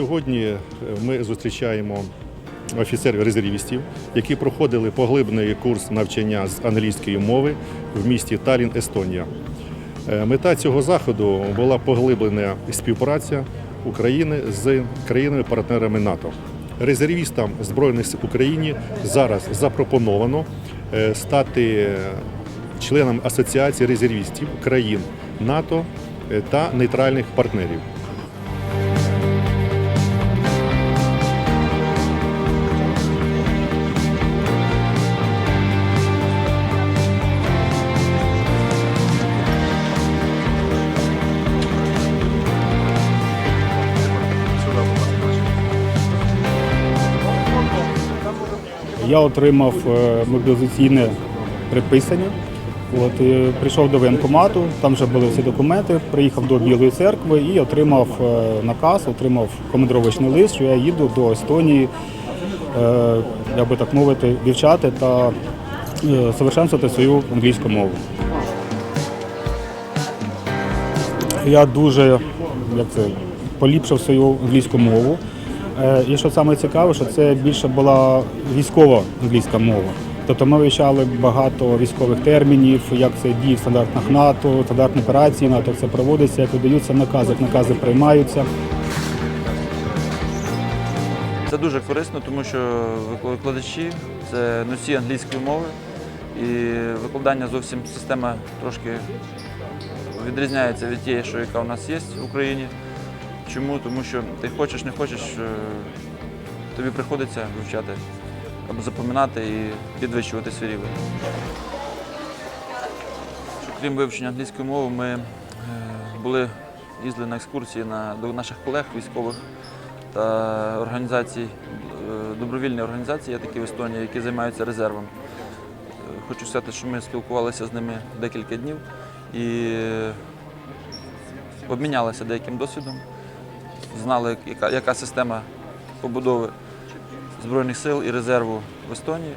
Сьогодні е, ми зустрічаємо офіцерів-резервістів, які проходили поглиблений курс навчання з англійської мови в місті Талін, Естонія. Е, Мета цього заходу була поглиблена співпраця України з країнами-партнерами НАТО. Резервістам Збройних сил України зараз запропоновано е, стати членом Асоціації резервістів країн НАТО та нейтральних партнерів. Я отримав е, мобілізаційне приписання. От, прийшов до воєнкомату, там вже були всі документи, приїхав до Білої церкви і отримав е, наказ, отримав командировочний лист, що я їду до Естонії, е, як би так мовити, вивчати та е, совершенствувати свою англійську мову. Я дуже як це, поліпшив свою англійську мову. Е, І що саме цікаве, що це більше була військова англійська мова. Тобто ми вивчали багато військових термінів, як це діє в стандартах НАТО, стандартні операції НАТО, це проводиться, як видаються накази, як накази приймаються. Це дуже корисно, тому що викладачі це носії англійської мови, і викладання зовсім система трошки відрізняється від тієї, що яка у нас є в Україні. Чому? Тому що ти хочеш, не хочеш, е, тобі приходиться вивчати або запам'ятати і підвищувати свій рівень. Крім вивчення англійської мови, ми е, були їздили на екскурсії на, до наших колег військових та організацій, е, добровільні організації, є такі в Естонії, які займаються резервом. Хочу сказати, що ми спілкувалися з ними декілька днів і обмінялися деяким досвідом, знали, яка, яка система побудови Збройних сил і резерву в Естонії.